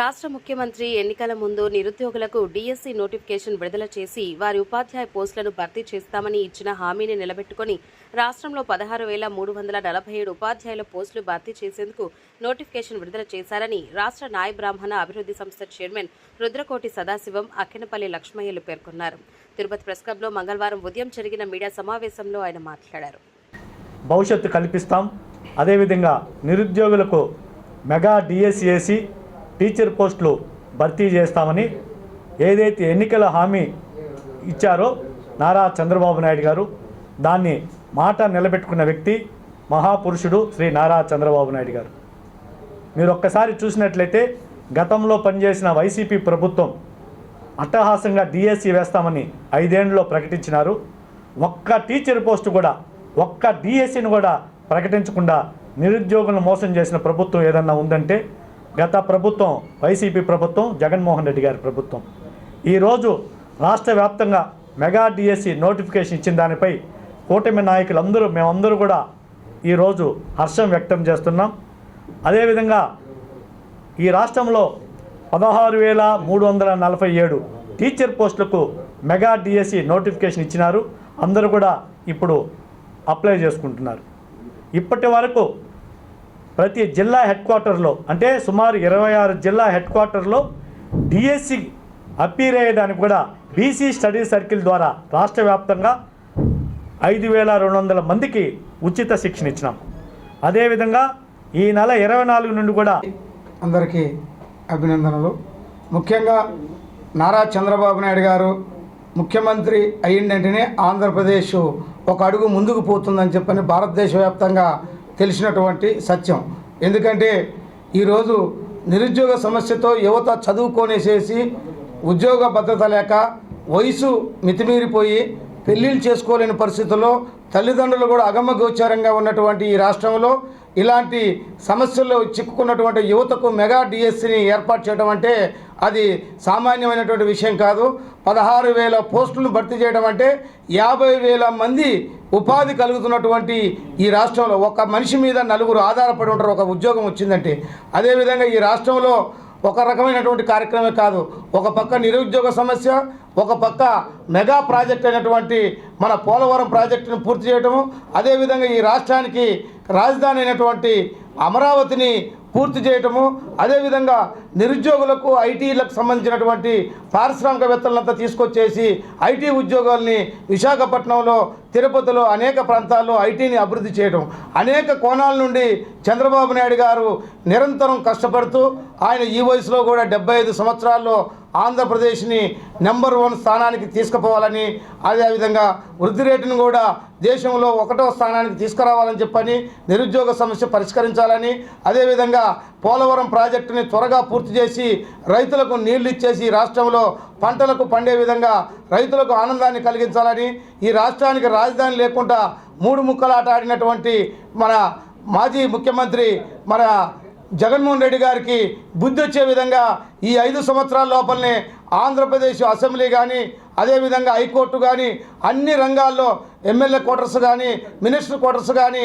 రాష్ట్ర ముఖ్యమంత్రి ఎన్నికల ముందు నిరుద్యోగులకు డీఎస్సీ నోటిఫికేషన్ విడుదల చేసి వారి ఉపాధ్యాయ పోస్టులను భర్తీ చేస్తామని ఇచ్చిన హామీని నిలబెట్టుకుని రాష్ట్రంలో పదహారు వేల మూడు వందల నలభై ఏడు ఉపాధ్యాయుల పోస్టులు భర్తీ చేసేందుకు నోటిఫికేషన్ విడుదల చేశారని రాష్ట్ర నాయ బ్రాహ్మణ అభివృద్ధి సంస్థ చైర్మన్ రుద్రకోటి సదాశివం అక్కినపల్లి లక్ష్మయ్యలు పేర్కొన్నారు. తిరుపతి ప్రెస్ క్లబ్లో మంగళవారం ఉదయం జరిగిన మీడియా సమావేశంలో ఆయన మాట్లాడారు. భవిష్యత్తు కల్పిస్తాం. అదేవిధంగా నిరుద్యోగులకు మెగా డిఎస్సిఏసి టీచర్ పోస్టులు భర్తీ చేస్తామని ఏదైతే ఎన్నికల హామీ ఇచ్చారో నారా చంద్రబాబు నాయుడు గారు దాన్ని మాట నిలబెట్టుకున్న వ్యక్తి మహాపురుషుడు శ్రీ నారా చంద్రబాబు నాయుడు గారు. మీరు ఒక్కసారి చూసినట్లయితే గతంలో పనిచేసిన వైసీపీ ప్రభుత్వం అట్టహాసంగా డిఎస్సి వేస్తామని ఐదేళ్ళలో ప్రకటించినారు. ఒక్క టీచర్ పోస్టు కూడా ఒక్క డిఎస్సిని కూడా ప్రకటించకుండా నిరుద్యోగులను మోసం చేసిన ప్రభుత్వం ఏదన్నా ఉందంటే గత ప్రభుత్వం వైసీపీ ప్రభుత్వం జగన్మోహన్ రెడ్డి గారి ప్రభుత్వం. ఈరోజు రాష్ట్ర వ్యాప్తంగా మెగా డిఎస్సి నోటిఫికేషన్ ఇచ్చిన దానిపై కూటమి నాయకులందరూ మేమందరూ కూడా ఈరోజు హర్షం వ్యక్తం చేస్తున్నాం. అదేవిధంగా ఈ రాష్ట్రంలో పదహారు వేల మూడు వందల నలభై ఏడు టీచర్ పోస్టులకు మెగా డిఎస్సి నోటిఫికేషన్ ఇచ్చినారు. అందరూ కూడా ఇప్పుడు అప్లై చేసుకుంటున్నారు. ఇప్పటి వరకు ప్రతి జిల్లా హెడ్ క్వార్టర్లో అంటే సుమారు ఇరవై ఆరు జిల్లా హెడ్ క్వార్టర్లో డిఎస్సి అప్పీర్ అయ్యేదానికి కూడా బీసీ స్టడీ సర్కిల్ ద్వారా రాష్ట్ర వ్యాప్తంగా ఐదు వేల రెండు వందల మందికి ఉచిత శిక్షణ ఇచ్చినాం. అదేవిధంగా ఈ నెల ఇరవై నాలుగు నుండి కూడా అందరికీ అభినందనలు. ముఖ్యంగా నారా చంద్రబాబు నాయుడు గారు ముఖ్యమంత్రి అయిన ఆంధ్రప్రదేశ్ ఒక అడుగు ముందుకు పోతుందని చెప్పని భారతదేశ వ్యాప్తంగా తెలిసినటువంటి సత్యం. ఎందుకంటే ఈరోజు నిరుద్యోగ సమస్యతో యువత చదువుకొనేసేసి ఉద్యోగ భద్రత లేక వయసు మితిమీరిపోయి పెళ్ళిళ్ళు చేసుకోలేని పరిస్థితుల్లో తల్లిదండ్రులు కూడా అగమగోచారంగా ఉన్నటువంటి ఈ రాష్ట్రంలో ఇలాంటి సమస్యల్లో చిక్కుకున్నటువంటి యువతకు మెగా డిఎస్సిని ఏర్పాటు చేయడం అంటే అది సామాన్యమైనటువంటి విషయం కాదు. పదహారు వేల పోస్టులను భర్తీ చేయడం అంటే యాభై వేల మంది ఉపాధి కలుగుతున్నటువంటి ఈ రాష్ట్రంలో ఒక మనిషి మీద నలుగురు ఆధారపడి ఉంటారు ఒక ఉద్యోగం వచ్చిందంటే. అదేవిధంగా ఈ రాష్ట్రంలో ఒక రకమైనటువంటి కార్యక్రమే కాదు. ఒక పక్క నిరుద్యోగ సమస్య ఒక పక్క మెగా ప్రాజెక్ట్ అయినటువంటి మన పోలవరం ప్రాజెక్టును పూర్తి చేయటము అదేవిధంగా ఈ రాష్ట్రానికి రాజధాని అయినటువంటి అమరావతిని పూర్తి చేయటము అదేవిధంగా నిరుద్యోగులకు ఐటీలకు సంబంధించినటువంటి పారిశ్రామికవేత్తలంతా తీసుకొచ్చేసి ఐటీ ఉద్యోగాల్ని విశాఖపట్నంలో తిరుపతిలో అనేక ప్రాంతాల్లో ఐటీని అభివృద్ధి చేయడం అనేక కోణాల నుండి చంద్రబాబు నాయుడు గారు నిరంతరం కష్టపడుతూ ఆయన ఈ వయసులో కూడా డెబ్బై ఐదు సంవత్సరాల్లో ఆంధ్రప్రదేశ్ని నెంబర్ వన్ స్థానానికి తీసుకుపోవాలని అదేవిధంగా వృద్ధి రేటును కూడా దేశంలో ఒకటో స్థానానికి తీసుకురావాలని చెప్పని నిరుద్యోగ సమస్య పరిష్కరించాలని అదేవిధంగా పోలవరం ప్రాజెక్టుని త్వరగా పూర్తి చేసి రైతులకు నీళ్ళు ఇచ్చేసి రాష్ట్రంలో పంటలకు పండే విధంగా రైతులకు ఆనందాన్ని కలిగించాలని ఈ రాష్ట్రానికి రాజధాని లేకుండా మూడు ముక్కలాట ఆడినటువంటి మన మాజీ ముఖ్యమంత్రి మన జగన్మోహన్ రెడ్డి గారికి బుద్ధి వచ్చే విధంగా ఈ ఐదు సంవత్సరాల లోపలనే ఆంధ్రప్రదేశ్ అసెంబ్లీ కానీ అదేవిధంగా హైకోర్టు కానీ అన్ని రంగాల్లో ఎమ్మెల్యే క్వార్టర్స్ కానీ మినిస్టర్ క్వార్టర్స్ కానీ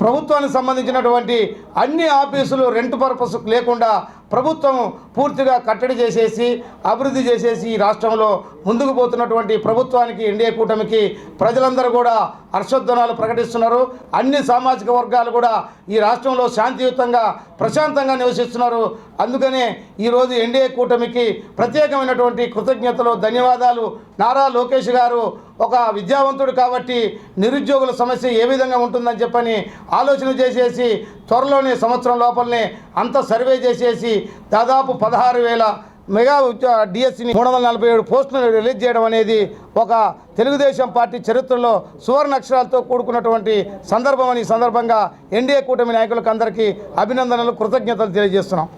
ప్రభుత్వానికి సంబంధించినటువంటి అన్ని ఆఫీసులు రెంట్ పర్పస్ లేకుండా ప్రభుత్వం పూర్తిగా కట్టడి చేసేసి అభివృద్ధి చేసేసి ఈ రాష్ట్రంలో ముందుకు పోతున్నటువంటి ప్రభుత్వానికి ఎన్డీఏ కూటమికి ప్రజలందరూ కూడా హర్షోద్వనాలు ప్రకటిస్తున్నారు. అన్ని సామాజిక వర్గాలు కూడా ఈ రాష్ట్రంలో శాంతియుతంగా ప్రశాంతంగా నివసిస్తున్నారు. అందుకనే ఈరోజు ఎన్డీఏ కూటమికి ప్రత్యేకమైనటువంటి కృతజ్ఞతలు ధన్యవాదాలు. నారా లోకేష్ గారు ఒక విద్యావంతుడు కాబట్టి నిరుద్యోగుల సమస్య ఏ విధంగా ఉంటుందని చెప్పని ఆలోచన చేసేసి త్వరలోనే సంవత్సరం లోపలనే అంత సర్వే చేసేసి దాదాపు పదహారు వేల మెగా డిఎస్సిని మూడు వందల నలభై ఏడు పోస్టులను రిలీజ్ చేయడం అనేది ఒక తెలుగుదేశం పార్టీ చరిత్రలో సువర్ణ అక్షరాలతో కూడుకున్నటువంటి సందర్భం అని సందర్భంగా ఎన్డీఏ కూటమి నాయకులకు అందరికీ అభినందనలు కృతజ్ఞతలు తెలియజేస్తున్నాం.